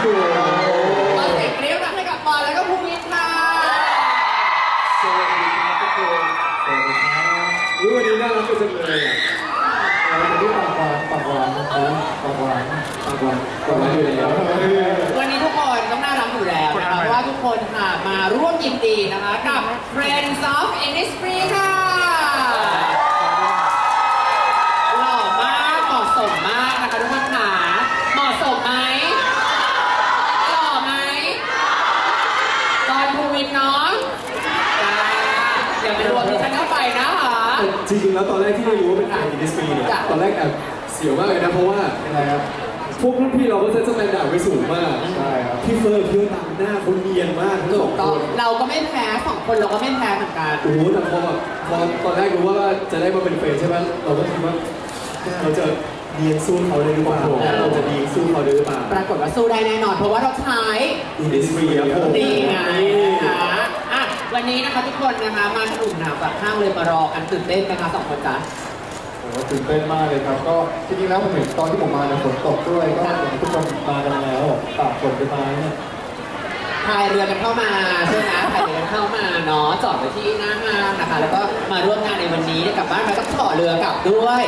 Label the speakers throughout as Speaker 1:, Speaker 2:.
Speaker 1: โห
Speaker 2: ขอเสียงกรี๊ดรับให้กับปอนแล้วก็ภูมินค่ะ
Speaker 1: สวัสดีครับทุกคนสวัสดีครับอุ๊ยวันนี้น่ารักจังเลยอะวันนี้ปากหวานปากหวานนะครับปากหวานปากหวานปากหวานอยู่แล้ว
Speaker 2: วันนี้ทุกคนต้องน่ารักอยู่แล้วนะคะเพราะว่าทุกคนค่ะมาร่วมยินดีนะคะกับ Friends of Innisfree ค่ะ หล่อมากเหมาะสมมากนะคะทุกคนค่ะเหมาะสมไหมหล่อไหมตอนภูวินเนาะจ้าอย่าไปรวมดิฉันเข้าไปนะคะ
Speaker 1: จริงๆแล้วตอนแรกที่ได้รู้ว่าเป็นไออินดิสฟีเนี่ย
Speaker 2: จ้ะ
Speaker 1: ตอนแรกแอบเสียวมากเลยนะเพราะว่าอะไรครับพวกรุ่นพี่เราก็เซตสแตนดาร์ดไว้สูงมากใช่ครับพี่เฟิร์นพี่ตามหน้าเขาเนียนมากทั้งส
Speaker 2: ถู
Speaker 1: อกง
Speaker 2: ต้
Speaker 1: ค
Speaker 2: อง
Speaker 1: น
Speaker 2: เราก็ไม่แพ้สองคนเราก็ไม่แพ้เหมือนกัน
Speaker 1: โอ้โหแต่พอแบบพอตอนแรกรู้ว่าจะได้มาเป็นเฟรนด์ใช่ไหมเราก็คิดว่าเราจะเนียนสู้เขาได้หรือเปล่าเราจะดีสู้เขาได้หรือเปล่า
Speaker 2: ปรากฏว่าสู้ได้แน่นอน เพราะว่าเราใช้
Speaker 1: อินดิสฟีครับผม
Speaker 2: ดีไงนะคะอะ วันนี้นะคะทุกคนนะคะมาสนุกหนาวกับข้างเลยมารอกันตื่นเต้นไหมคะสองคนจ๊ะ
Speaker 3: โอ้โหตื่นเต้นมากเลยครับ ก็จริงๆแล้วผมเห็นตอนที่ผมมาเนี่ยฝนตกด้วยก็เห็นทุกคนมากันแล้วตากฝนกันมาเนี่ย
Speaker 2: พายเรือกันเข้ามาใช่ไหมพายเรือกันเข้ามาเนาะจอดไว้ที่หน้าห้างนะคะ แล้วก็มาร่วมงานในวันนี้ได้กลับบ้านไปก็ต่อเรือกลับด้วย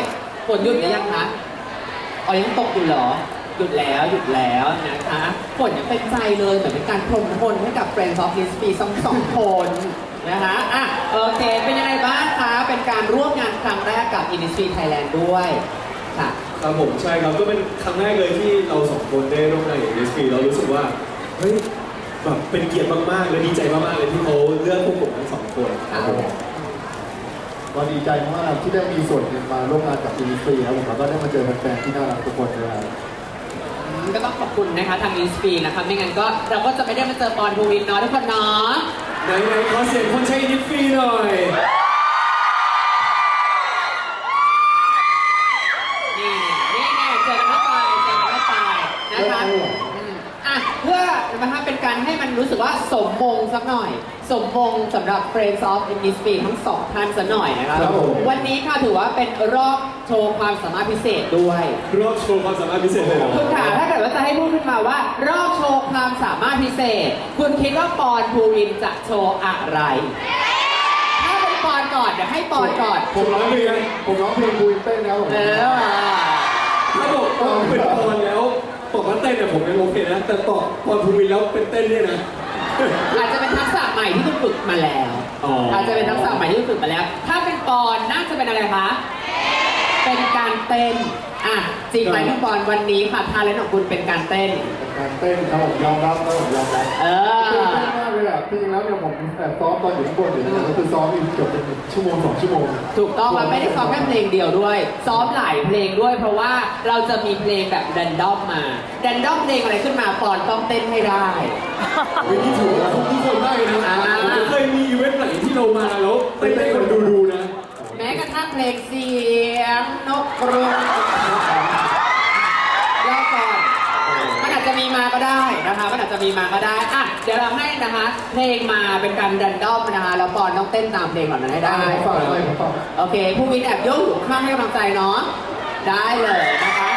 Speaker 2: ฝนหยุดหรือยังคะอ๋อยังตกอยู่เหรอ หยุดแล้วหยุดแล้วนะคะฝนยังเป็นใจเลยเหมือนเป็นการพรมพลให้กับ Friends of This ปีสองสองคนนะคะอะโอเคเป็นยังไงบ้างคะเป็นการร่วมงานครั้งแรกกับ Industry Thailand ด้วยค่ะ
Speaker 1: ครับผมใช่ครับก็เป็นครั้งแรกเลยที่เราสองคนได้ร่วมงานกับ NSP เรารู้สึกว่าเฮ้ยแบบเป็นเกียรติมากๆและดีใจมากๆเลยที่เขาเลือกพวกผมทั้งสองคน
Speaker 2: ค่ะ
Speaker 3: ก็ดีใจมากที่ได้มีส่วนหนึ่งมาร่วมงานกับซีรีส์ครับผมแล้วก็ได้มาเจอแฟนๆที่น่ารักทุกคนด้วยครับ
Speaker 2: อืม ก็ต้องขอบคุณนะคะทางอินสปีนะคะไม่งั้นก็เราก็จะไม่ได้มาเจอปอนภูวินเนาะทุกคนเนาะ
Speaker 1: ไหนๆขอเสียงคนใช้ NSP หน่อย
Speaker 2: นี่นี่ไงเจอกันเข้าไปเจอกันเข้าไปนะคะอืมอะเพื่อ นะคะเป็นการให้มันรู้สึกว่าสมมงสักหน่อย สมมงสำหรับ Friends of Industry ทั้งสองท่านสักหน่อยนะคะ
Speaker 1: ครับผม
Speaker 2: วันนี้ค่ะถือว่าเป็นรอบโชว์ความสามารถพิเศษด้วย
Speaker 1: รอบโชว์ความสามารถพิเศษเลยเหรอ
Speaker 2: คุณค่ะถ้าเกิดว่าจะให้พูดขึ้นมาว่า รอบโชว์ความสามารถพิเศษ คุณคิดว่าปอนภูวินจะโชว์อะไร ถ้าเป็นปอนก่อนเดี๋ยวให้ปอนก่อน
Speaker 1: ผมร้องเพลง
Speaker 3: ผมร้องเพลงบูนเต้นแล้วผม
Speaker 2: เออ
Speaker 1: ถ้าบอกตอนเป็นตอนแล้วบอกว่า เต้นเนี่ยผมยังโอเคนะ แต่ตอบตอนภูมินแล้วเป็นเต้นเนี่ยนะ
Speaker 2: อาจจะเป็นทักษะใหม่ที่คุณฝึกมาแล้ว
Speaker 1: อ๋ออ
Speaker 2: อาจจะเป็นทักษะใหม่ที่คุณฝึกมาแล้ว ถ้าเป็นปอนน่าจะเป็นอะไรคะเป็นการเต้นอะจริงไหมทุกปอนวันนี้ค่ะทาเลนของคุณเป็นการเต้น
Speaker 3: การเต้นครับผมยอมรับครับผมยอมรับ
Speaker 2: เอ
Speaker 3: ตื่น
Speaker 2: อ
Speaker 3: เต้นมากเลยอะจริงๆแล้วเนี่ยผมแอบซ้อมตอนอยู่ข้างบนอยู่เนี่ยก็คือซ้อมอยู่เกือบเป็นชั่วโมงสองชั่วโมง
Speaker 2: ถูกต้องมันไม่ได้ซ้อมแค่เพลงเดียวด้วย ซ้อมหลายเพลงด้วย เพราะว่าเราจะมีเพลงแบบแรนดอมมาแรนดอมเพลงอะไรขึ้นมาปอนต้องเต้นให้ได้
Speaker 1: วันนี้ถือว่าทุกคนได้นะ
Speaker 2: อ่า
Speaker 1: ผมไม่เคยมีอีเวนต์ไหนที่เรามาแล้วเต้นให้คนดูดูนะ
Speaker 2: แม้กระทั่งเพลงเสียงนกกรง ก็ได้นะคะมันอาจจะมีมาก็ได้อะเดี๋ยวเราให้นะคะเพลงมาเป็นการแรนดอมนะคะแล้วปอนต้องเต้นตามเพลงก่อนนั้นให้ได้
Speaker 3: ฝากอะไรผมฝาก
Speaker 2: โอเคผู้วินแอบโยกอยู่ข้างให้กำลังใจเนาะได้เลยนะคะ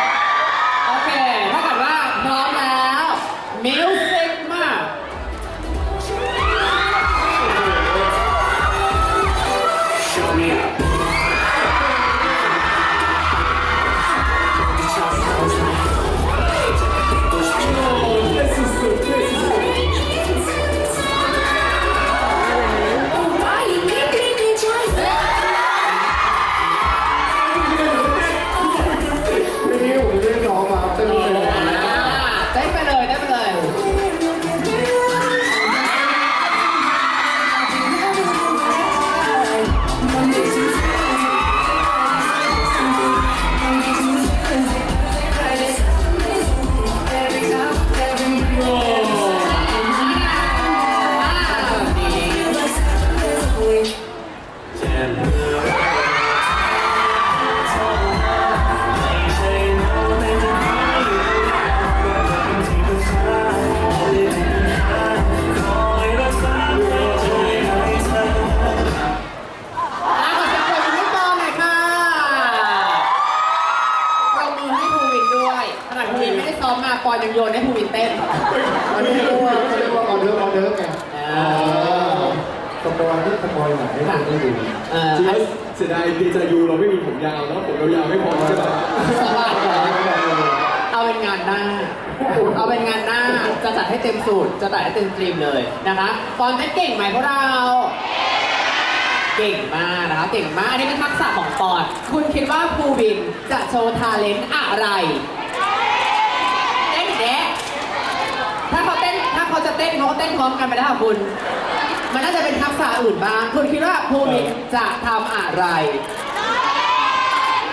Speaker 2: โอเค ถ้าเกิดว่าพร้อมแล้วมิวสิกมา
Speaker 1: ต
Speaker 3: อนเต้น
Speaker 2: เก่
Speaker 3: งไห
Speaker 1: ม
Speaker 2: พวกเรา เก่งมากนะคะเก่งมาก อันนี้เป็นทักษะของปอนคุณคิดว่าภูวินจะโชว์ทาเลนต์อะไรเต้นแดะถ้าเขาเต้นถ้าเขาจะเต้นเขาก็เต้นพร้อมกันไปแล้วค่ะคุณ มันน่าจะเป็นทักษะอื่นบ้าง คุณคิดว่าภูวินจะทำอะไร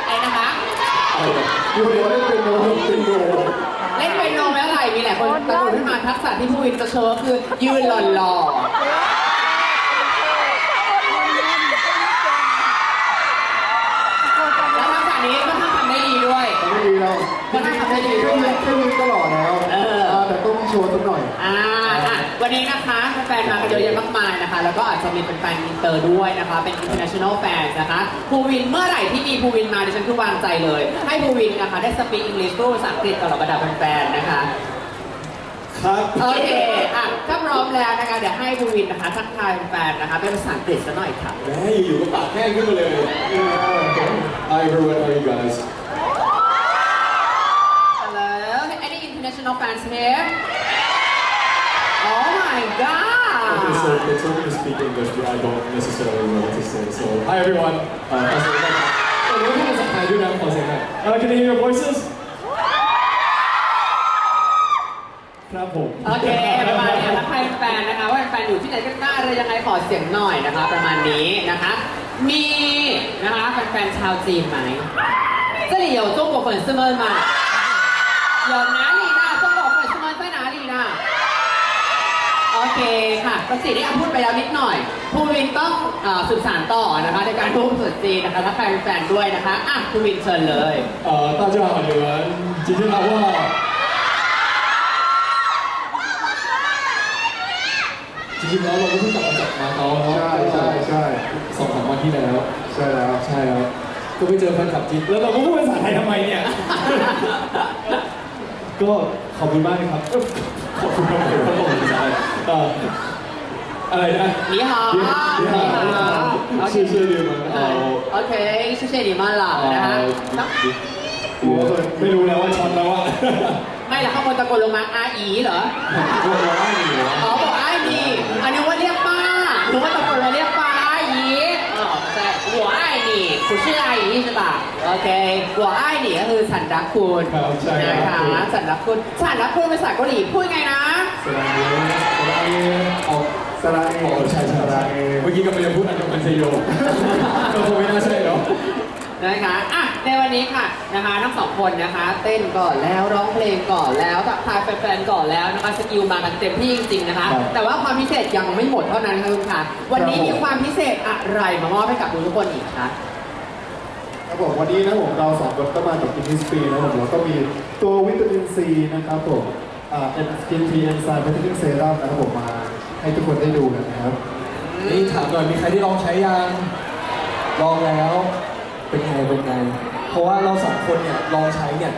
Speaker 2: ไอ้นะคะ
Speaker 3: อยู่เดี๋ยวได้เป็นโนเป็นโน
Speaker 2: เล่นเปียโนไม่อะไรมีหลายคนตะโกนขึ้นมาทักษะที่ภูวินจะโชว์ก็คือยืนหล่อๆแล้วทักษะนี้ก็ทำได้ดีด้วย
Speaker 3: ไม่ดีเรา
Speaker 2: ก็น่าทำได้ดีด้
Speaker 3: แค่
Speaker 2: วย
Speaker 3: นี้แค่นี้ก็หล่อแล้ว
Speaker 2: เออ
Speaker 3: แต่ต้อง โชว์สักหน่อย
Speaker 2: อ่าอะวันนี้นะคะแฟนๆมากันเยอะแยะมากมายนะคะ แล้วก็อาจจะมีเป็นแฟนอินเตอร์ด้วยนะคะ เป็น international fans นะคะภูวินเมื่อไหร่ที่มีภูวินมาดิฉันคือวางใจเลย ให้ภูวินนะคะได้สปีกอังกฤษพูดภาษาอังกฤษกับเหล่าบรรดาแฟนๆนะคะ
Speaker 1: ครับ
Speaker 2: โอเค อะถ้าพร้อมแล้วนะคะ เดี๋ยวให้ภูวินนะคะทักทายแฟนๆนะคะ เป็นภาษาอังกฤษซะหน่อยค่ะ
Speaker 1: แม่อยู่ๆก็ปากแห้งขึ้นมาเลย Hi everyone how are you guys
Speaker 2: Hello any international fans here Oh my god
Speaker 1: Okay, so they told me to speak English, but I don't necessarily know what to say. So, hi everyone. Uh, ขอเสียงหน่อยครับเออแล้วก็ภาษาไทยด้วยนะขอเสียงหน่อย Uh, can you hear your voices? ครับผม
Speaker 2: โอเค ประมาณนี้ถ้าใครเป็นแฟนนะคะ ว่าเป็นแฟนอยู่ที่ไหนกันบ้างอะไรยังไงขอเสียงหน่อยนะคะ ประมาณนี้นะคะ มีนะคะแฟนๆชาวจีนไหม这里有中国粉丝们吗有哪 เคค่ะก็สิได้พูดไปแล้วนิดหน่อยภูวินต้องเอ่อสื่อสารต่อนะคะในการพูดภาษาจีนนะคะถ้าใครเป็นแฟนด้วยนะคะอ่ะภูวินเชิญเลย
Speaker 1: 呃，大家好，你们今天的话，จริงๆแล้วเราก็เพิ่งกลับมาจากมาเก๊าเนาะ
Speaker 3: ใช่ใช่ใช่
Speaker 1: สองสามวันที่แล้ว
Speaker 3: ใช่แล้ว
Speaker 1: ใช่แล้วก็ไปเจอแฟนคลับจีนแล้วเราก็พูดภาษาไทยทำไมเนี่ย ก็ขอบคุณมากเลยครับเอ้ย ขอบคุณมากเลยครับผมภาษาไทยเอ่ออะไรนะ
Speaker 2: 你好
Speaker 1: 你
Speaker 2: 你
Speaker 1: 好
Speaker 2: 好
Speaker 1: 谢谢你们好
Speaker 2: โอเค谢谢你们了นะคะต้อง
Speaker 1: ไม่รู้แล้วว่าช็อตแล้วอะ
Speaker 2: ไม่ละข้างบนตะโกนลงมาอาอีเหรอ
Speaker 1: กลัวว่าไม่รู้
Speaker 2: อ๋อบอกอาอีอันนี้ว่าเรียกป้าหรือว่าตะ คุณชื่อไอนี่ใช่ปะโอเคหัวไอ้นี่ก็คือสันดักคุณ
Speaker 1: ใช่ครั
Speaker 2: นะ
Speaker 1: คะ
Speaker 2: สันดักคุณสันดักคุณเป็นภาษาเกาหลีพูดไงนะ
Speaker 1: สระเอสระเอออก
Speaker 3: สระเอ
Speaker 1: อใช่ใช่
Speaker 3: สระเอ
Speaker 1: เมื่อกี้ก็ไม่ได้พูดอันยองอันเซโยก็คงไม่น่าใช่เนาะ
Speaker 2: นะคะอะในวันนี้ค่ะนะคะทั้งสองคนนะคะ เต้นก่อนแล้วร้องเพลงก่อนแล้วทัายแฟนๆก่อนแล้วนะคะสกิลมากันเต็มที่จริงๆนะคะแต่ว่าความพิเศษยังไม่หมดเท่านั้นค่ะคุณค่ะ วันนี้
Speaker 3: มี
Speaker 2: ความพิเศษอะไรมามอบให้กับคุณทุกคนอีกคะ
Speaker 3: ผมวันนี้นะผมเราสองคนก็มาจากกินนิสปีนะผมแล้วก็มีตัววิตามินซีนะครับผมอ่าเป็นสกินทีเอนไซม์พัฒนาเซรั่มนะครับผมมาให้ทุกคนได้ดูกันนะครับ
Speaker 1: นี่ถามหน่อยมีใครที่ลองใช้ยังลองแล้วเป็นไงเป็นไงเพราะว่าเราสองคนเนี่ยลองใช้เนี่ย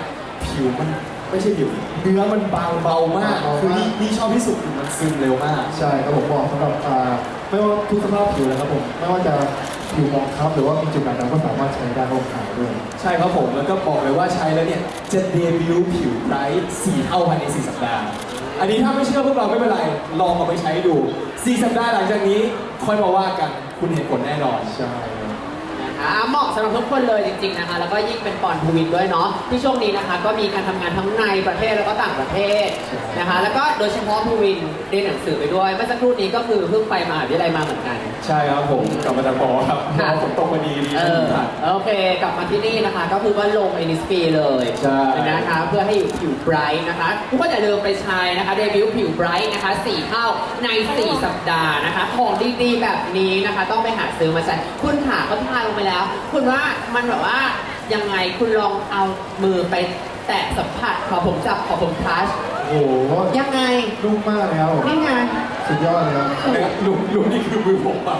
Speaker 1: ผิวมันไม่ใช่ผิวเนื้อมันบางเบามาก
Speaker 3: เบามาก
Speaker 1: คือนี่นี่ชอบที่สุดคือมันซึมเร็วมาก
Speaker 3: ใช่ครับผมบอกสำหรับอ่าไม่ว่าทุกสภาพผิวเลยครับผมไม่ว่าจะ ผิวหมองคล้ำหรือว่ามีจุดด่างดำก็สามารถใช้ได้ครับผมขาวด้วย
Speaker 1: ใช่ครับผมแล้วก็บอกเลยว่าใช้แล้วเนี่ย จะเดบิวต์ผิวไบรท์สี่เท่าภายใน4สัปดาห์ อันนี้ถ้าไม่เชื่อพวกเราไม่เป็นไร ลองเอาไปใช้ดู4สัปดาห์หลังจากนี้ ค่อยมาว่ากันคุณเห็นผลแน่นอน
Speaker 3: ใช่ ครับ
Speaker 2: นะคะเหมาะสำหรับทุกคนเลยจริงๆนะคะ แล้วก็ยิ่งเป็นปอนภูวินด้วยเนาะที่ช่วงนี้นะคะ ก็มีการทำงานทั้งในประเทศแล้วก็ต่างประเทศนะคะ แล้วก็โดยเฉพาะภูวินเรียนหนังสือไปด้วยเมื่อสักครู่นี้ก็คือเพิ่งไปมหาวิทยาลัยมาเหมือนกัน
Speaker 1: ใช่ครับผมกลับมาจากบอครับ
Speaker 2: ค่ะ
Speaker 1: ฝนตกมาดีดี
Speaker 2: เออ
Speaker 1: ทัน
Speaker 2: โอเค กลับมาที่นี่นะคะ ก็คือว่าลงเอนิสปีเลย
Speaker 1: ใช่
Speaker 3: โอ้โห
Speaker 2: ยังไง
Speaker 3: นุ่มมากเลยครับผม
Speaker 2: นี่ไง
Speaker 3: สุดยอดเลยครับ
Speaker 1: นะครับลุงลุงนี่คือมือผมอะ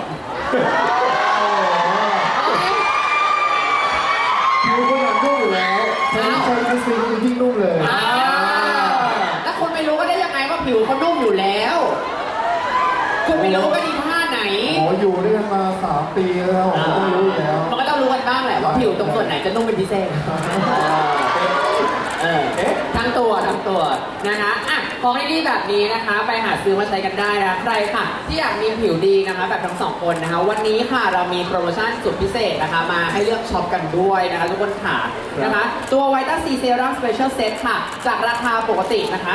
Speaker 3: ผิวคนหนานุ่มอยู่แล้ว
Speaker 2: อ้าว
Speaker 3: ใช้กินซียิ่งนุ่มเลย
Speaker 2: อ่าแล้วคุณไปผิวเขานุ่มอยู่แล้ว คุณไม่รู้ว่าดีท่าไหน
Speaker 3: โอ้อยู่ด้วยกันมาสามปีแล้วผมก็ไม่รู้อยู่แล้ว
Speaker 2: มันก็ต้องรู้กันบ้างแหละว่าผิวตรงส่วนไหนจะนุ่มเป็นพิเศษ เออทั้งตัวทั้งตัวนะคะอะของดีๆแบบนี้นะคะ ไปหาซื้อมาใช้กันได้นะใครค่ะ ที่อยากมีผิวดีนะคะ แบบทั้งสองคนนะคะ วันนี้ค่ะเรามีโปรโมชั่นสุดพิเศษนะคะ มาให้เลือกช็อปกันด้วยนะคะทุกคนค่ะนะคะ ตัวไวต้าซีเซรั่มสเปเชียลเซตค่ะ จากราคาปกตินะคะ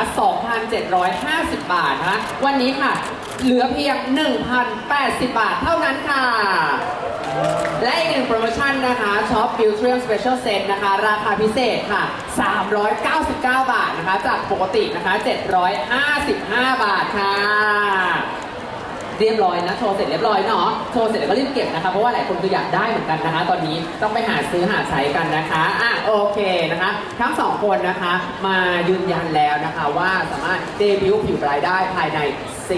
Speaker 2: 2,750 บาทนะคะวันนี้ค่ะ เหลือเพียง 1,080 บาทเท่านั้นค่ะ และอีกหนึ่งโปรโมชั่นนะคะช็อปบิวเทียมสเปเชียลเซตนะคะ ราคาพิเศษค่ะ 399 บาทนะคะ จากปกตินะคะ 755 บาทค่ะ เรียบร้อยนะ โชว์เสร็จเรียบร้อยเนาะโชว์เสร็จแล้วก็รีบเก็บนะคะ เพราะว่าหลายคนคืออยากได้เหมือนกันนะคะ ตอนนี้ต้องไปหาซื้อหาใช้กันนะคะอะโอเคนะคะ ทั้งสองคนนะคะมายืนยันแล้วนะคะว่าสามารถเดบิวต์ผิวรายได้ภายใน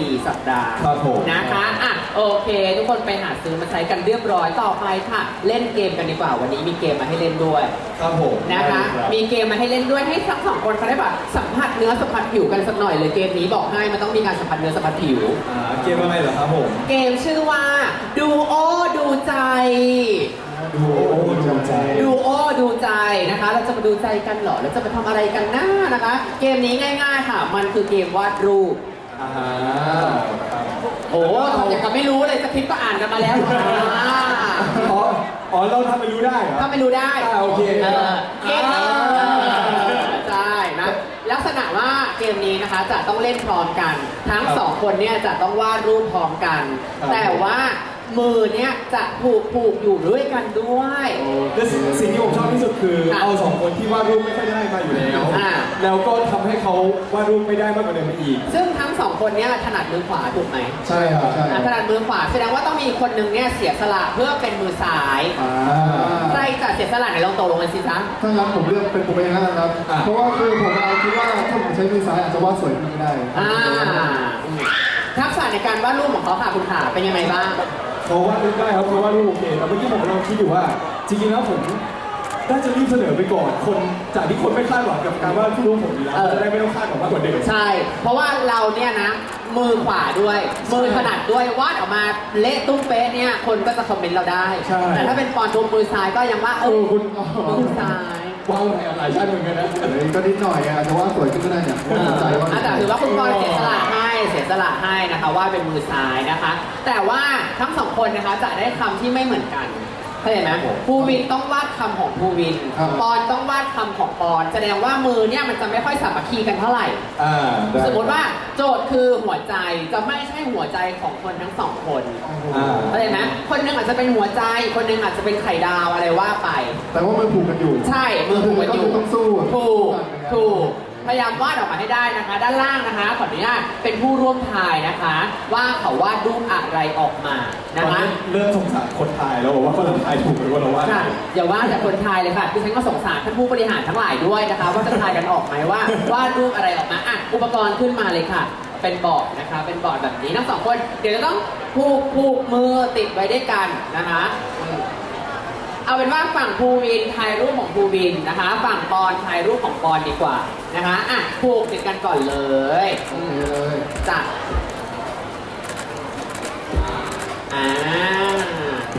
Speaker 2: 4 สัปดาห์
Speaker 1: ครับผม
Speaker 2: นะคะอะโอเค ทุกคนไปหาซื้อมาใช้กันเรียบร้อยต่อไปค่ะ เล่นเกมกันดีกว่าวันนี้มีเกมมาให้เล่นด้วย
Speaker 1: ครับผม
Speaker 2: นะคะ
Speaker 1: ได้รับ
Speaker 2: มีเกมมาให้เล่นด้วยให้ทั้งสองคนเขาได้แบบสัมผัสเนื้อสัมผัสผิวกันสักหน่อยเลยเกมนี้บอกให้มันต้องมีการสัมผัสเนื้อสัมผัสผิว
Speaker 1: อ่าเกมอะไรเหรอครับผม
Speaker 2: เกมชื่อว่าดูโอดูใจ
Speaker 3: ดูโอ้ดูใจ
Speaker 2: ดูโอดูใจนะคะ เราจะมาดูใจกันเหรอเราจะไปทำอะไรกันหน้านะคะ เกมนี้ง่าย ๆ ค่ะ มันคือเกมวาดรูป
Speaker 1: อ่าครับ
Speaker 2: โอ้ทำอย่างกับไม่รู้เลยสคริปต์ก็อ่านกันมาแล้วอ่า
Speaker 1: อ๋ออ๋อเราทำไม่รู้ได้เหรอ
Speaker 2: ถ้าไม่รู้ได้
Speaker 1: อ่าโอเค
Speaker 2: เออเกมนี้
Speaker 1: อ่า
Speaker 2: เออใช่นะลักษณะว่าเกมนี้นะคะจะต้องเล่นพร้อมกัน ทั้ง
Speaker 1: ครับ
Speaker 2: สองคนเนี่ยจะต้องวาดรูปพร้อมกัน
Speaker 1: ครับ
Speaker 2: แต่ว่า มือเนี่ยจะผูกผูกอยู่ด้วยกันด้วย
Speaker 1: และสิ่งสิ่งที่ผมชอบที่สุดคือ
Speaker 2: ค่ะ
Speaker 1: เอาสองคนที่วาดรูปไม่ค่อยได้มาอยู่แล้ว
Speaker 2: อ่า
Speaker 1: แล้วก็ทำให้เขาวาดรูปไม่ได้มากกว่าเดิมไปอีก
Speaker 2: ซึ่งทั้งสองคนเนี่ยถนัดมือขวาถูกไหม
Speaker 3: ใช่ครับใช่
Speaker 2: อะถนัดมือขวาแสดงว่าต้องมีคนหนึ่งเนี่ยเสียสละเพื่อเป็นมือซ้าย
Speaker 3: อ่า
Speaker 2: ใครจะเสียสละไหนลองตกลงกันสิจ๊ะ
Speaker 3: ถ้างั้นผมเลือกเป็นผมเองแล้วกันครับ
Speaker 1: อะ
Speaker 3: เพราะว่าคือผมเอาคิดว่าถ้าผมใช้มือซ้ายอาจจะวาดสวยขึ้นไม่ได้
Speaker 2: อ่าทักษะในการวาดรูปของเขาค่ะคุณขาเป็นยังไงบ้าง
Speaker 1: เขาวาดรูปได้ครับเขาวาดรูปโอเคแต่เมื่อกี้ผมกำลังคิดอยู่ว่าจริงๆแล้วผมน่าจะรีบเสนอไปก่อนคนจากที่คนไม่คาดหวังกับการวาดรูปผมอยู่แล้ว
Speaker 2: เออ
Speaker 1: จะได้ไม่ต้องคาดหวังมากกว่าเดิม
Speaker 2: ใช่ เพราะว่าเราเนี่ยนะ มือขวาด้วย มือถนัดด้วยวาดออกมาเละตุ้มเป๊ะเนี่ย คนก็จะคอมเมนต์เราได้
Speaker 1: ใช่
Speaker 2: แต่ถ้าเป็นปอนทุมมือซ้ายก็ยังว่าเอ
Speaker 1: เอ
Speaker 2: อ
Speaker 1: อคุณ
Speaker 2: มือซ้าย
Speaker 1: ว้าวหลายชาติเหมือนกันนะ
Speaker 3: เฮ้ยก็นิดหน่อยอะอาจจะวาดสวยขึ้นก็ได้เนี่ย
Speaker 2: เออ
Speaker 3: ใจว่า
Speaker 2: อะแต่ถือว่าคุณปอนเสียสละให้ เสียสละให้นะคะว่าเป็นมือซ้ายนะคะ แต่ว่าทั้งสองคนนะคะจะได้คำที่ไม่เหมือนกันเข้าใจไหมภูวินต้องวาดคำของภูวินปอนต้องวาดคำของปอน แสดงว่ามือเนี่ยมันจะไม่ค่อยสามัคคีกันเท่าไหร่
Speaker 1: อ่าได้
Speaker 2: สมมติว่าโจทย์คือหัวใจจะไม่ใช่หัวใจของคนทั้งสองคน
Speaker 1: อ่า
Speaker 2: เข้าใจไหมคนหนึงอาจจะเป็นหัวใจ คนหนึงอาจจะเป็นไข่ดาวอะไรว่าไป
Speaker 3: แต่ว่ามันผูกกันอยู่
Speaker 2: ใช่มือผูกกันอยู่
Speaker 3: ก็คือต้องสู้
Speaker 2: ถูกถูก พยายามวาดออกมาให้ได้นะคะ ด้านล่างนะคะขออนุญาตเป็นผู้ร่วมทายนะคะ ว่าเขาวาดรูปอะไรออกมา
Speaker 1: ต
Speaker 2: นะ
Speaker 1: อน
Speaker 2: คะ
Speaker 1: นี้เริ่มสงสารคนไทยแล้วบอกว่าคนไทยถูกหรือว่าเราวาด
Speaker 2: ค่ะอย่าว่าแต่คนทายเลยค่ะดิฉันก็สงสารท่านผู้บริหารทั้งหลายด้วยนะคะ ว่าจะทายกันออกไหมว่า วาดรูปอะไรออกมาอะอุปกรณ์ขึ้นมาเลยค่ะ เป็นบอร์ดนะคะ เป็นบอร์ดแบบนี้ทั้งสองคน เดี๋ยวจะต้องผูกผูกมือติดไว้ด้วยกันนะคะอืม เอาเป็นว่าฝั่งภูวินถ่ายรูปของภูวินนะคะ ฝั่งปอนถ่ายรูปของปอนดีกว่านะคะอะผูกติดกันก่อนเลยอื
Speaker 3: โอ
Speaker 2: ม
Speaker 3: เคเลย
Speaker 2: จ้ะอ่า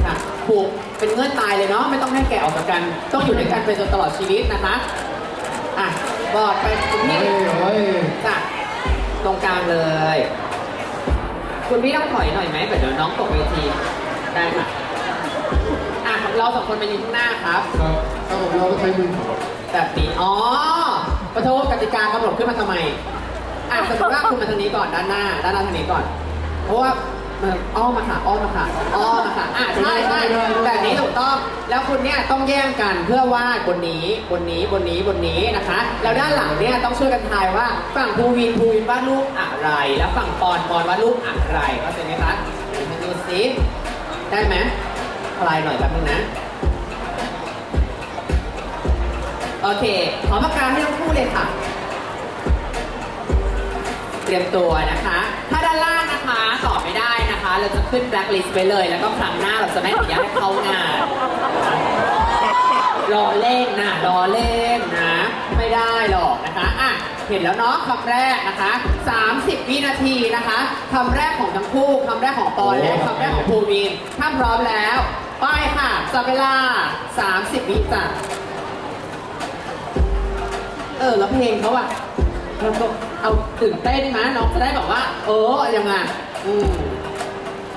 Speaker 2: ค่ะผูกเป็นเงื่อนตายเลยเนาะไม่ต้องให้แกะออกจากกัน ต้องอยู่ด้วยกันไปจนตลอดชีวิตนะคะอะบอดไปคุณ
Speaker 3: เฮ้
Speaker 2: พี่
Speaker 3: ยเฮ้ย
Speaker 2: จ้ะตรงกลางเลย คุณพี่ต้องถอยหน่อยไหมเดี๋ยวน้องตกเวทีได้ค่ะอะ เราสองคนไปยืนข้างหน้าครับ
Speaker 3: ครับถ้าผมเราก็ใช้มือ
Speaker 2: แบบนี้อ๋อประโทษกติกากำหนดขึ้นมาทำไม อะสมมติว่าคุณมาทางนี้ก่อนด้านหน้า ด้านหน้าทางนี้ก่อน เพราะว่ามันอ้อมมาค่ะอ้อมมาค่ะอ้อมมาค่ะอะใช่ใช่แบบนี้ถูกต้อง แล้วคุณเนี่ยต้องแย่งกันเพื่อวาดบนนี้บนนี้บนนี้บนนี้นะคะ แล้วด้านหลังเนี่ยต้องช่วยกันทายว่าฝั่งภูวินภูวินวาดรูปอะไร แล้วฝั่งปอนปอนวาดรูปอะไรเข้าใจไหมคะเดี๋ยวมาดูซิได้ไหม คลายหน่อยแป๊บนึงนะ โอเค ขอปากกาให้ทั้งคู่เลยค่ะ เตรียมตัวนะคะ ถ้าด้านล่างนะคะตอบไม่ได้นะคะ เราจะขึ้นแบล็คลิสต์ไปเลย แล้วก็ครั้งหน้าเราจะไม่อนุญาตให้เข้างานรอเล่นนะรอเล่นนะ ไม่ได้หรอกนะคะอะเห็นแล้วเนาะคำแรกนะคะ 30 วินาทีนะคะคำแรกของทั้งคู่คำแรกของปอนและคำแรกของภูมินถ้าพร้อมแล้ว ไปค่ะจับเวลา 30 วิจ้ะเออ แล้วเพลงเขาอะเราก็เอาตื่นเต้นนะน้องจะได้แบบว่า เออยังไงอืม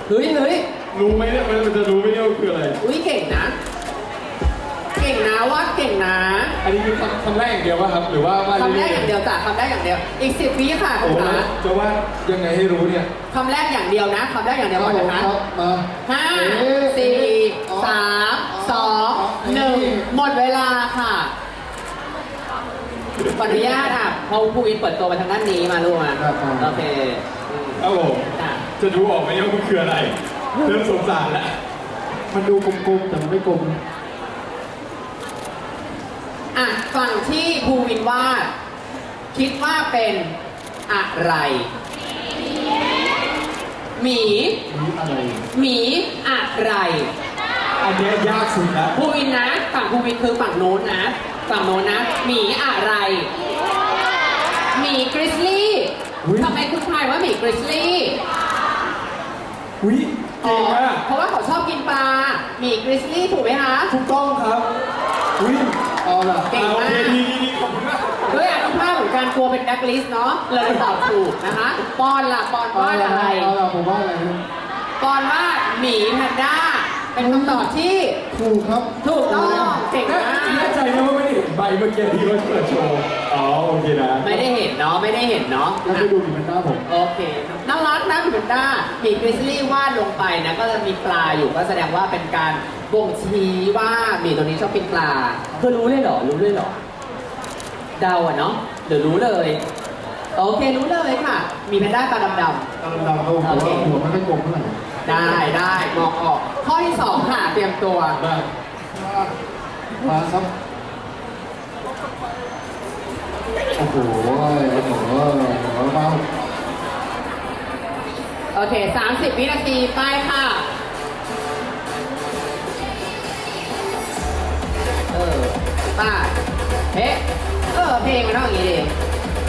Speaker 2: เฮ้ยเฮ้ย
Speaker 1: รู้ไหมเนี่ยมันจะรู้ไหมเนี่ยว่าคืออะไร
Speaker 2: อุ้ยเก่งนะเก่งนะวาดเก่งนะ
Speaker 1: อันนี้คือคำคำแรกอย่างเดียวป่ะครับ หรือว่าว่า
Speaker 2: คำแร
Speaker 1: เรื่
Speaker 2: ก
Speaker 1: อย
Speaker 2: อย่างเดียวจ้ะคำแรกอย่างเดียว อีกสิบวิค่ะ
Speaker 1: ๆ
Speaker 2: คุ
Speaker 1: โอ้
Speaker 2: ณ
Speaker 1: โห
Speaker 2: ขา
Speaker 1: จะว่ายังไงให้รู้เนี่ย
Speaker 2: คำแรกอย่างเดียวนะคำแรกอย่างเดียวก่อนนะคะ
Speaker 3: ครับมา
Speaker 2: ห้า
Speaker 3: เอ๊ะ
Speaker 2: สี่
Speaker 3: อ๋อ
Speaker 2: สามสอง
Speaker 3: อ๋อ
Speaker 2: หนึ่ง
Speaker 3: นี่
Speaker 2: หมดเวลาค่ะขออนุญาตอะเพราะภูวินเปิดตัวมาทางด้านนี้มาลูกมา
Speaker 3: ครับอ่า
Speaker 2: โอเคอืม
Speaker 1: ครับผม
Speaker 2: จ้ะ
Speaker 1: จะดูออกไหมเนี่ยว่ามันคืออะไร เริ่มสงสารแล้ว
Speaker 3: มันดูกลมๆแต่มันไม่กลม
Speaker 2: อะฝั่งที่ภูวินวาดคิดว่าเป็นอะไร หมี
Speaker 3: นี่อะไร
Speaker 2: หมีอะไร
Speaker 1: อันเนี้ยยากสุดแล้ว
Speaker 2: ภูวินนะ ฝั่งภูวินคือฝั่งโน้นนะ ฝั่งโน้นนะ หมีอะไร หมีกริซลี่
Speaker 1: อุ๊ย
Speaker 2: ทำไมคุณทายว่าหมีกริซลี่
Speaker 1: อุ้ยเก่งมาก
Speaker 2: เพราะว่าเขาชอบกินปลา หมีกริซลี่ถูกไหมคะ
Speaker 1: ถูกต้องครับอุ้ย
Speaker 3: เอาล่ะ
Speaker 2: เก่ง
Speaker 1: อ่โอ
Speaker 2: มาก
Speaker 1: เคดีดีดีขอบคุณมาก
Speaker 2: ด้วยอนุภาพของการกลัวเป็นแบล็คลิสต์เนาะเลยตอบถูกนะคะปอนล่ะปอน
Speaker 3: เอา
Speaker 2: ว่า
Speaker 3: ล่ะ
Speaker 2: อะไร
Speaker 3: เอาล่ะผมว่าอะไร
Speaker 2: ปอนว่าหมีแพนด้าเป็นคำตอบที่
Speaker 3: ถูกครับ
Speaker 2: ถูกต้องเก่ง
Speaker 1: แน่
Speaker 2: มาก
Speaker 1: แน่ใจนะว่าไม่ได้เห็น ใบเมื่อกี้ที่ว่าเปิดโชว์ อ๋อโอเคนะ
Speaker 2: ไม่ได้เห็นเนาะไม่ได้เห็นเนาะ
Speaker 3: แล้วไปดูดิมันหน้าผม
Speaker 2: โอเคน่ารักนะพี่เบนด้าหมีกริซลี่วาดลงไปนะก็จะมีปลาอยู่ก็แสดงว่าเป็นการบ่งชี้ว่าหมีตัวนี้ชอบกินปลาคือรู้เลยเหรอรู้เลยเหรอเดาอะเนาะเดี๋ยวรู้เลย โอเครู้เลยค่ะ มีแพนด้าตาดำ
Speaker 3: ตาดำๆแล้วผมว่าหัวมันไม่กลมเท่าไหร่
Speaker 2: ๆได้ได้มองออก ข้อที่สองค่ะเตรียมตัว
Speaker 1: มา
Speaker 3: มาครับ โอ้โหโอ้โหโอ้โหมา
Speaker 2: โอเค 30 วินาที ไปค่ะ เออไป้าเฮ้เออ เพลงมันต้องอย่างนี้ดิ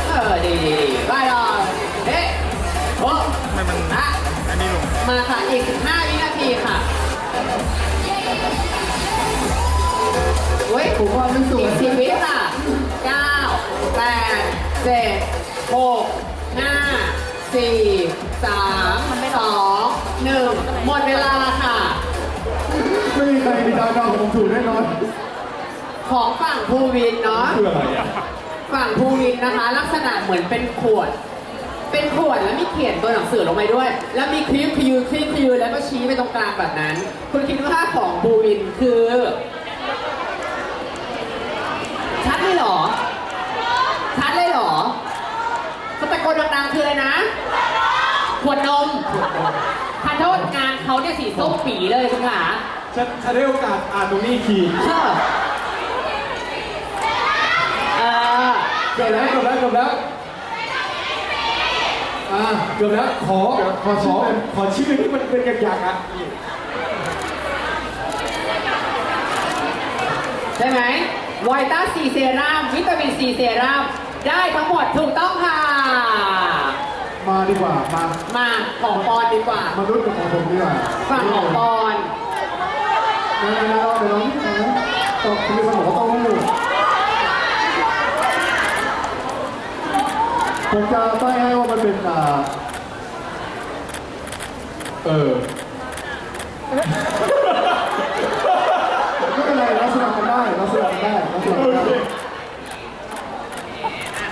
Speaker 2: เออ ดีดีดีไปรอเฮ้โอ้ไม่มันอะอันนี้ลง มาค่ะ อีก15วินาทีค่ะเฮ้ย
Speaker 3: ผมว่าไม่สวย
Speaker 2: อีกสิบวิค่ะเก้า แปดเจ็ดหกห้าสี่สามสองหนึ่งหมดเวลาค่ะ
Speaker 3: ไม่มีใครมีดาวดาวผมถูกแน่นอน
Speaker 2: ของฝั่งภูวินเนาะ
Speaker 1: คืออะไรอะ
Speaker 2: ฝั่งภูวินนะคะ ลักษณะเหมือนเป็นขวด เป็นขวดแล้วมีเขียนตัวหนังสือลงไปด้วย แล้วมีคลิปคิวคลิปคิวแล้วก็ชี้ไปตรงกลางแบบนั้น คุณคิดว่าของภูวินคือ ชัดเลยเหรอ ชัดเลยเหรอสตะโกนดังๆคืออะไรนะขวดนมทานโทษงานเขาเนี่ยสีส้มปีเลยคุณขา
Speaker 1: ฉันฉันได้โอกาสอ่านตรงนี้อีกที
Speaker 2: เออเออ
Speaker 1: เกือบแล้วเกือบแล้วเกือบแล้ว
Speaker 3: อ่า
Speaker 1: เกือบแล้วขอ
Speaker 3: ขอชื่อ
Speaker 1: ขอชื่อที่มันเป็นอย่างๆอะนี่
Speaker 2: ใช่ไหมไวต้าซีเซรั่มวิตามินซีเซรั่ม ได้ทั้งหมดถูกต้องค่ะ
Speaker 3: มาดีกว่า มา
Speaker 2: มาของปอนดีกว่า
Speaker 3: มารุ่นกับของผมดีกว่า
Speaker 2: ฝั่งของปอน
Speaker 3: นะนะนะเดี๋ยวน้องนะต้องคือสมองก็ต้องรู้ผมจะใบ้ให้ว่ามันเป็นอ่า
Speaker 1: เออ
Speaker 3: ไม่เป็นไรเราสลับกันได้เราสลับกันได้เราสลับกันได้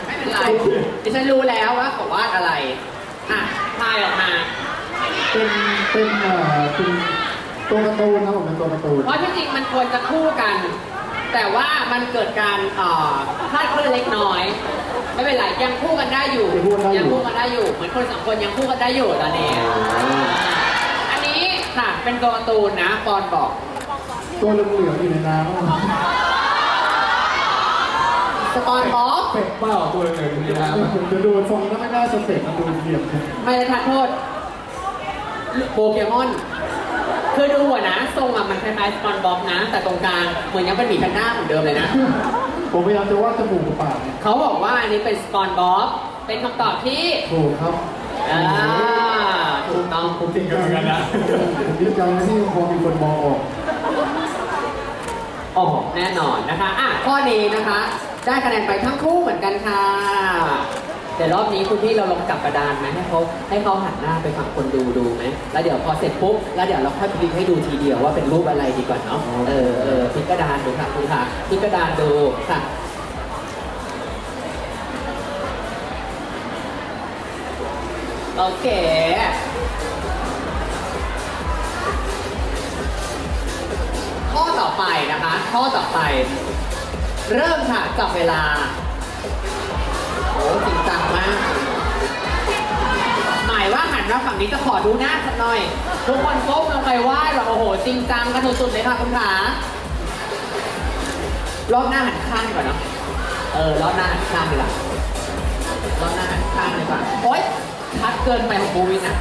Speaker 2: ไม่เป็นไรดิ ฉันรู้แล้วว่าเขาวาดอะไร อะทายออกมา
Speaker 3: เป็นเป็นอ่าเป็นตัวการ์ตูนนะผมเป็นตัวการ์ตูน
Speaker 2: เพราะที่จริงมันควรจะคู่กัน แต่ว่ามันเกิดการเอ่อคลาดเคลื่อนเล็กน้อย ไม่เป็นไรยังคู่กันได้อยู่ยังคู่กันได้อยู่เหมือนคนสองคนยังคู่กันได้อยู่ตอนนี้อันนี้ค่ะเป็นตัวการ์ตูนนะปอนบอก
Speaker 3: ตัวเหลืองๆอยู่ในน้ำ
Speaker 2: สปอนบอก
Speaker 1: เป็ดเปล่าตัวหนึ่งในน้ำอะ
Speaker 3: ผมจะดูทรงถ้าไม่น่าสเต็ปมันดูเหลี่ยม
Speaker 2: ไม่ได้ทานโทษโปเกมอนคือดูหัวนะทรงอะมันคล้ายๆสปอนบ็อกนะ แต่ตรงกลางเหมือนยังเป็นหมีแพนด้าเหมือนเดิมเลยนะ
Speaker 3: ผผมพยายามจะวาดจมูกกับปากเนี่ย
Speaker 2: เขาบอกว่าอันนี้เป็นสปอนบ๊อบเป็นคำตอบที่
Speaker 3: ถูกครับ
Speaker 2: อ่าถูกต้อง
Speaker 1: ผมติดกันเหมือนกันนะ
Speaker 3: ผมดีใจนะที่พอมีคนมองออก
Speaker 2: โอ้โหแน่นอนนะคะ อะ ข้อนี้นะคะ ได้คะแนนไปทั้งคู่เหมือนกันค่ะ เดี๋ยวรอบนี้คุณพี่เราลองจับกระดานไหมให้เขาให้เขาหันหน้าไปฝั่งคนดูดูไหมแล้วเดี๋ยวพอเสร็จปุ๊บแล้วเดี๋ยวเราค่อยพลิกให้ดูทีเดียวว่าเป็นรูปอะไรดีกว่าเนาะเออเออพลิกกระดานดูค่ะคุณค่ะพลิกกระดานดูค่ะโอเคข้อต่อไปนะคะ ข้อต่อไป เริ่มค่ะจับเวลา โอ้จริงจังมาก หมายว่าหันมาฝั่งนี้จะขอดูหน้าสักหน่อย ทุกคนก้มลงไปไหว้แบบโอ้โห จริงจังกันสุดๆเลยค่ะคุณขารอบหน้าหันข้างดีกว่าเนาะเออรอบหน้าหันข้างดีกว่ารอบหน้าหันข้างดีกว่าโอ๊ยชัดเกินไปของปูวินอะ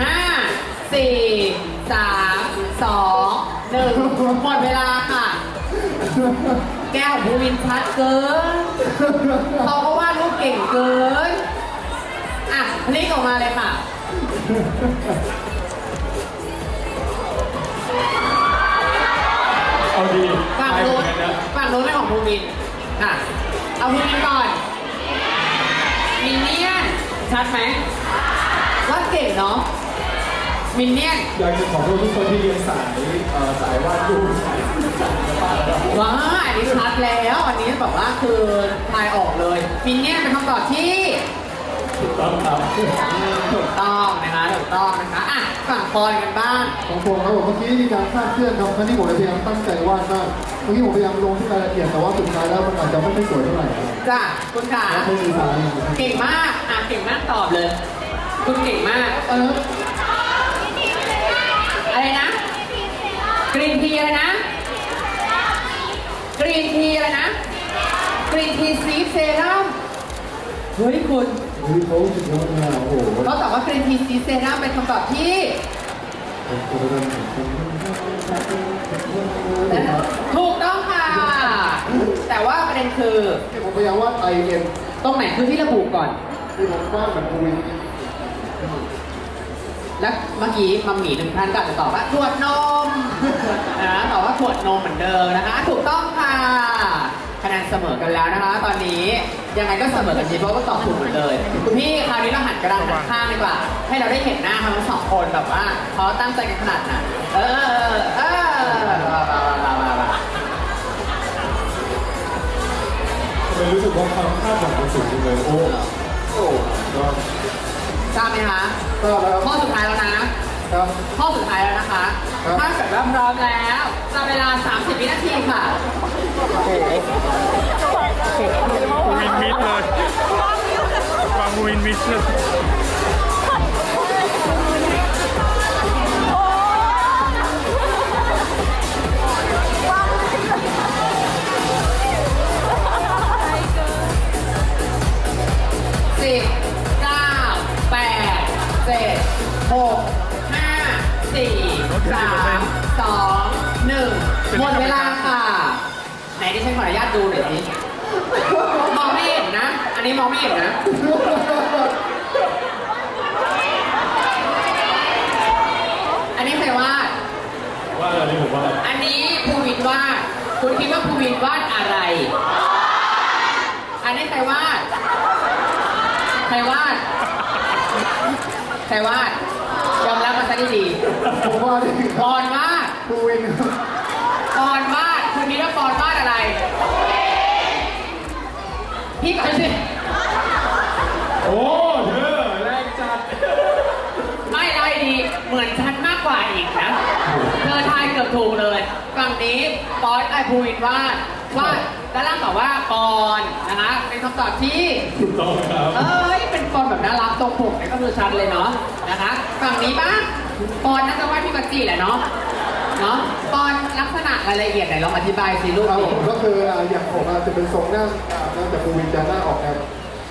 Speaker 2: ห้าสี่ สามสองหนึ่งหมดเวลาค่ะ แก้วภูวินชัดเกินเขาก็วาดรูปเก่งเกิน อะพลิกออกมาเลยค่ะ
Speaker 1: เอาดี
Speaker 2: ฝั่ง
Speaker 1: ไปเหมื
Speaker 2: นู้
Speaker 1: อนนกันนะ
Speaker 2: ฝั่งนู้นเป็นของภูมินค่ะ เอาภูมินก่อนมินเนี่ยนชัดไหมวาดเก่งเนาะ มินเนี่ยน
Speaker 1: อยากจะขอโทษทุกคนที่เรียนสายเอ่อสายวาดรูปสายสายศิลปะนะครับ
Speaker 2: ว้าอันนี้ชัดแล้วอันนี้แบบว่าคือทายออกเลย มินเนี่ยนเป็นคำตอบที่
Speaker 1: ถูกต้องครับ
Speaker 2: ถูกต้องนะคะถูกต้องนะคะอะฝั่งปอนกันบ้าง
Speaker 3: ของผมครับผมเมื่อกี้มีการคลาดเคลื่อนครับครั้งที่ผมพยายามตั้งใจวาดมากเมื่อกี้ผมพยายามลงที่รายละเอียดแต่ว่าสุดท้ายแล้วมันอาจจะไม่ได้สวยเท่าไหร่ครับ
Speaker 2: จ้ะคุณขา
Speaker 3: แล้วไม่มีสาระ
Speaker 2: เก่งมากอะเก่งมากตอบเลย คุณเก่งมาก เออ อะไรนะ กรีนทีอะไรนะ กรีนทีอะไรนะ กรีนทีซีเซรั่มเฮ้ยคุณ
Speaker 3: เฮ้ยเขาสุดยอดเลยอะโอ้โห
Speaker 2: เขาตอบว่ากรีนทีซีเซรั่มเป็นคำตอบที่ถูกต้องค่ะ แต่ว่าประเด็นคือ
Speaker 3: ที่ผมพยายามวาด I N
Speaker 2: ตรงไหนคือที่ระบุก่อน
Speaker 3: ที่ผมวาดเหมือนภูวิน
Speaker 2: และเมื่อกี้มัมหมี่หนึ่งท่านก็อาจจะตอบว่าขวดนมนะตอบว่าขวดนมเหมือนเดิมนะคะ ถูกต้องค่ะคะแนนเสมอกันแล้วนะคะ ตอนนี้ยังไงก็เสมอกันดีเพราะว่าตอบถูกหมดเลยคุณพี่คราวนี้เราหันกระดานหันข้างดีกว่า ให้เราได้เห็นหน้าทั้งสองคนแบบว่าเขาตั้งใจกันขนาดไหนเออเออ
Speaker 1: รู้สึกว่าความคาดหวังมันสูงจังเลยโอ้โอ้ก็
Speaker 2: ทราบไหมคะ
Speaker 3: ก็แล้ว
Speaker 2: ข้อสุดท้ายแล้วนะ
Speaker 3: ครับ
Speaker 2: ข้อสุดท้ายแล้วนะคะ
Speaker 3: ครับ
Speaker 2: ถ้าเกิดว่าพร้อมแล้วจะเวลา 30 วินาทีค่ะ
Speaker 4: วินมิดเลยฟังวินมิดเลย
Speaker 2: สี่สามสองหนึ่งหมดเวลาค่ะ ไหนดิฉันขออนุญาตดูหน่อยสิมองไม่เห็นนะ อันนี้มองไม่เห็นนะ อันนี้ใครวาด
Speaker 1: ว่าอะไรนี่ผมว่า
Speaker 2: อันนี้ภูวินวาด คุณคิดว่าภูวินวาดอะไร อันนี้ใครวาด ใครวาด ใครวาด ยอมรับมาซะดี
Speaker 3: ผมวาดเอง
Speaker 2: ๆ
Speaker 3: ค
Speaker 2: ป
Speaker 3: รับ
Speaker 2: อนวาด
Speaker 3: ภูวินครับ
Speaker 2: ปอนวาดคุณคิดว่าปอนวาดอะไร พี่ก่อนสิ
Speaker 1: โอ้เธอแรงจัด
Speaker 2: ไม่ได้ดี เหมือนฉันมากกว่าอีกนะ เธอทายเกือบถูกเลย ฝั่งนี้ปอนไอภูวินวาดวาดด้านล่างตอบว่าปอนนะคะเป็นคำตอบที่
Speaker 1: ถูกต้องครับ
Speaker 2: เอ้ยเป็นปอนแบบน่ารักตรงปกเนี่ยก็คือชัดเลยเนาะนะคะฝั่งนี้บ้างปอนน่าจะวาดพี่กัจจีแหละเนาะเนาะปอนลักษณะรายละเอียดไหนลองอธิบายสิลูก
Speaker 3: ครับ
Speaker 2: ดิ
Speaker 3: ผมก็คืออ่าอย่างผมอาจจะเป็นทรงหน้าอ่าหน้าแต่ภูวินจะหน้าออกแนว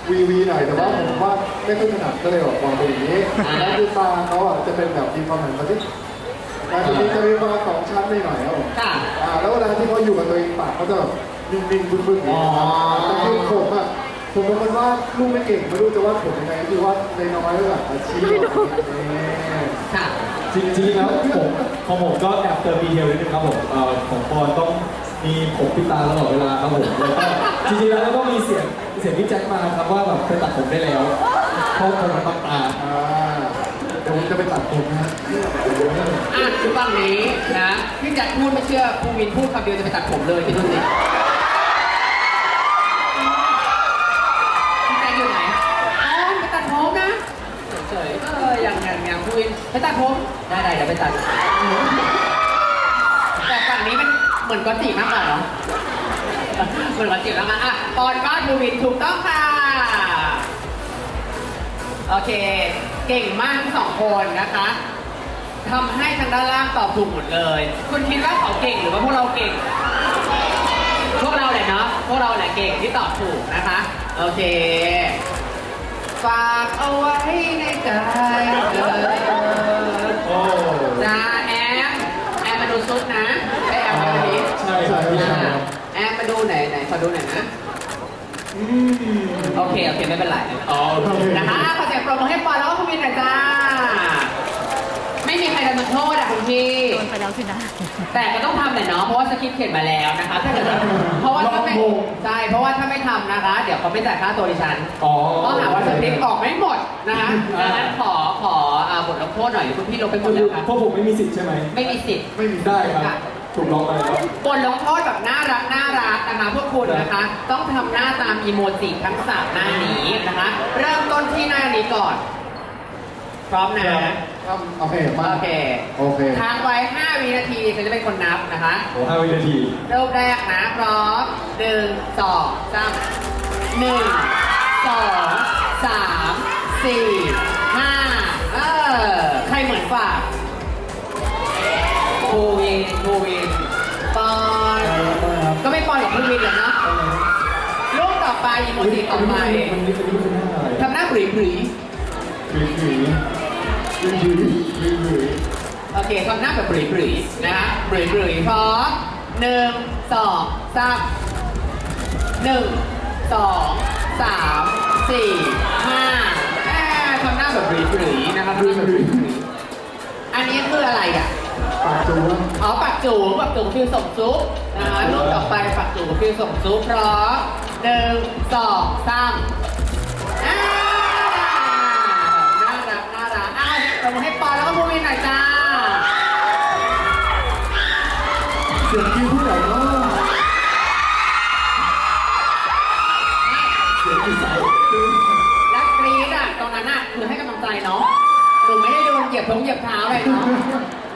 Speaker 3: วีวีหน่อยแต่ว่าผมว่าไม่ค่อยถนัดก็เลยออกมาเป็นอย่างนี้แล้วคือตาเขาอะจะเป็นแบบมีความหันมาที่แต่ทีนี้จะมีประมาณสองชั้นหน่อยๆครับผม
Speaker 2: ค่ะ
Speaker 3: อ่าแล้วเวลาที่เขาอยู่กับตัวเองปากเขาจะแบบนิ่งๆบึ้งๆอย่างเงี้ย
Speaker 2: อ๋อ
Speaker 3: แต่คือผมอะ ผมเป็นคนวาดรูปไม่เก่งไม่รู้จะวาดผมยังไงก็คือวาดในน้อยๆแบบอาชีพแบบนี้
Speaker 2: ค่ะ
Speaker 1: จริงๆแล้วผมของผมก็แอบเติมดีเทลนิดนึงครับผมเอ่อของปอนต้องมีผมพิดตาตลอดเวลาครับผมแล้วก็จริงๆแล้วก็มีเสียงเสียงพี่แจ็คมาครับว่าแบบไปตัดผมได้แล้วเพราะผมมันบังตา
Speaker 3: อ่าเดี๋ยวผมจะไปตัดผมนะฮะ
Speaker 2: อะคือฝั่งนี้นะพี่แจ็คพูดไม่เชื่อภูมินพูดคำเดียวจะไปตัดผมเลยที่นู่นสิพี่แจ็คอยู่ไหนอ๋อไปตัดผมนะเฉยๆเอออย่าง อย่างอย่างภูมินไปตัดผมได้ได้เดี๋ยวไปตัดแต่ฝั่งนี้มันเหมือนกอตจิมากกว่าเนาะเหมือนกอตจิมากกว่าอะปอนวาดภูมินถูกต้องค่ะ โอเค เก่งมากทั้งสองคนนะคะทำให้ทางด้านล่างตอบถูกหมดเลย คุณคิดว่าเขาเก่งหรือว่าพวกเราเก่ง พวกเราแหละเนาะ พวกเราแหละเก่งที่ตอบถูกนะคะ โอเค ฝากเอาไว้ในใจเออ
Speaker 1: โอ้
Speaker 2: จ้าแอมแอมมาดูซุปนะไอแอมมาดูนี้
Speaker 1: ใช่ครับพี่
Speaker 2: อ่า
Speaker 1: ครับ
Speaker 2: แอมมาดูไหนไหนขอดูหน่อยนะ
Speaker 1: อืม
Speaker 2: โอเค โอเค ไม่เป็นไร
Speaker 1: อ๋อโอเค
Speaker 2: นะคะขอเสียงปรบมือให้ปอนแล้วก็คุณมินหน่อยจ้า ไม่มีใครโดนโทษอะคุณพี่
Speaker 5: โดนไปแล้วสินะ
Speaker 2: แต่ก็ต้องทำหน่อยเนาะเพราะว่าสคริปต์เขียนมาแล้วนะคะถ้าเกิดว่าเพราะว่าถ้าไม่
Speaker 1: ลองงง
Speaker 2: ใช่เพราะว่าถ้าไม่ทำนะคะ เดี๋ยวเขาไม่จ่ายค่าตัวดิฉัน
Speaker 1: อ๋อ
Speaker 2: ก็หาว่าสคริปต์ออกไม่หมดนะคะดังนั้นขอขออ่าบทลงโทษหน่อยคุณพี่ลงไปหมดแล้วค่ะ
Speaker 1: พวกผมไม่มีสิทธิ์ใช่ไหม
Speaker 2: ไม่มีสิทธิ์
Speaker 3: ไม่มี
Speaker 1: ได้ครับ ถูกล็อกไปแล้ว
Speaker 2: บทลงโทษแบบน่ารักน่ารักนะคะพวกคุณนะคะ ต้องทำหน้าตามอีโมจิทั้งสามหน้านี้นะคะ เริ่มต้นที่หน้านี้ก่อน พร้อมนะ
Speaker 3: ครับโอเคมา
Speaker 2: โอเค
Speaker 3: โอเค
Speaker 2: ค้างไว้ 5 วินาทีฉันจะเป็นคนนับนะคะ
Speaker 1: โอ้ห้าวินาที
Speaker 2: เริ่มแรกนะพร้อมหนึ่งสองสามหนึ่งสองสามสี่ห้าเออใครเหมือนฝากภูวินภูวินปอนก็ไม่ปอนกับภูวินหรอกเนาะรูปต่อไปอีโมจิต่อไป
Speaker 1: มันนี่เป็นรูปหน้าอะไร
Speaker 2: ทำหน้าปรีปรี
Speaker 1: หรือหรื
Speaker 2: โอเคทำหน้าแบบปรีปรีนะคะปรีปรีพร้อมหนึ่งสองสามหนึ่งสองสามสี่ห้าแม่ทำหน้าแบบปรีปรีนะคะทำหน้าแบบปรีปรีอันนี้คืออะไรอะ
Speaker 3: ปากจูน
Speaker 2: อ๋อปักจูปักจูคือส่งซุปนะคะรูปต่อไปปักจูคือส่งซุปพร้อมหนึ่งสองสาม ตบมือให้ปอแล้วก็ภูมินหน่อยจ้า
Speaker 3: เสียงคิวผู้ใหญ่เนาะเสียงอีสาน
Speaker 2: และกรี๊ดอะตรงนั้นอะคือให้กำลังใจเนาะหนูไม่ได้โดนเหยียบท้องเหยียบเท้าเลยเนาะ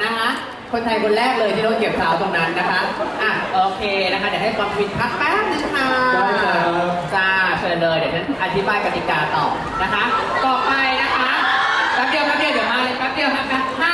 Speaker 2: นะคะ คนไทยคนแรกเลยที่โดนเหยียบเท้าตรงนั้นนะคะอะโอเคนะคะเดี๋ยวให้ความวินพักแป๊บนึงค่ะ
Speaker 1: ได้ครับ
Speaker 2: จ้าเชิญเลยเดี๋ยวฉันอธิบายกติกาต่อนะคะ ต่อไปนะคะ แป๊บเดียวแป๊บเดียวเดี๋ยวมาเลยแป๊บเดียวแป๊บเดียวห้า